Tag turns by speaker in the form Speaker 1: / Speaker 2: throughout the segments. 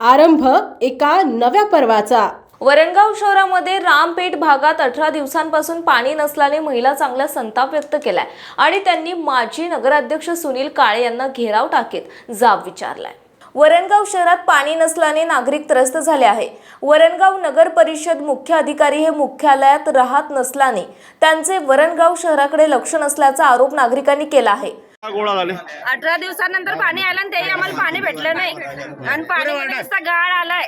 Speaker 1: आरंभ एका नव्या पर्वाचा.
Speaker 2: वरणगाव शहरामध्ये रामपेठ भागात अठरा दिवसांपासून पाणी नसल्याने महिला चांगला संताप व्यक्त केलाय आणि त्यांनी माजी नगराध्यक्ष सुनील काळे यांना घेराव टाकीत जाब विचारलाय. वरणगाव शहरात पाणी नसल्याने नागरिक त्रस्त झाले आहे. वरणगाव नगर परिषद मुख्य अधिकारी हे मुख्यालयात राहत नसल्याने त्यांचे वरणगाव शहराकडे लक्ष नसल्याचा आरोप नागरिकांनी केला आहे.
Speaker 3: गोळा झाले.
Speaker 4: अठरा दिवसानंतर पाणी आलं आणि तेही आम्हाला पाणी भेटलं नाही. आणि पाणी नुसता गाळ आलाय.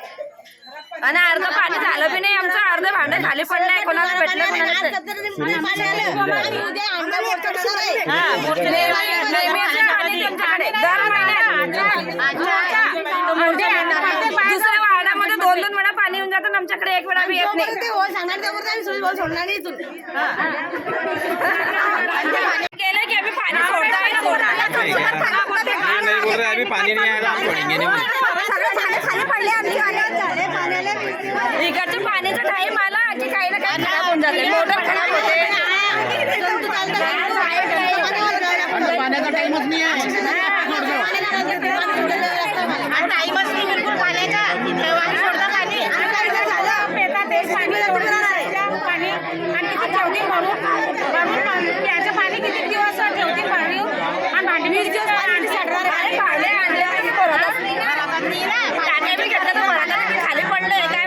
Speaker 4: आणि अर्ध पाणी झालं बी नाही आमचं अर्ध भांडे खाली पडलंय कोणाला भेटलं. दुसऱ्या वार्डामध्ये दोन दोन वेळा पाणी येऊन जातं आणि आमच्याकडे एक वेळा बी येत नाही. गेलं की आम्ही पाणी सोडताय
Speaker 3: ये नहीं बोल रहे अभी पानी नहीं आएगा हम छोड़ेंगे नहीं
Speaker 4: इकडचं पाण्याचा टाइम आला की काही ना काही खराब होऊन जाते मोटर खराब होते
Speaker 5: पाण्याचा टाइमच नाही
Speaker 4: टाइमच नाही बिलकुल पाण्याचा तेव्हा सोडता पाणी आणि काय काय झालं पेटा ते पाणी नाही पाणी आणि म्हणून पाणी किती दिवस ठेवतील पाणी आणि भांडी वीस दिवस पाणी साठणार आहे भांडे आणले आणि भरतच नाही ना. टाक्या बी घेतल्या तर भरत नाही. खाली पडलंय काय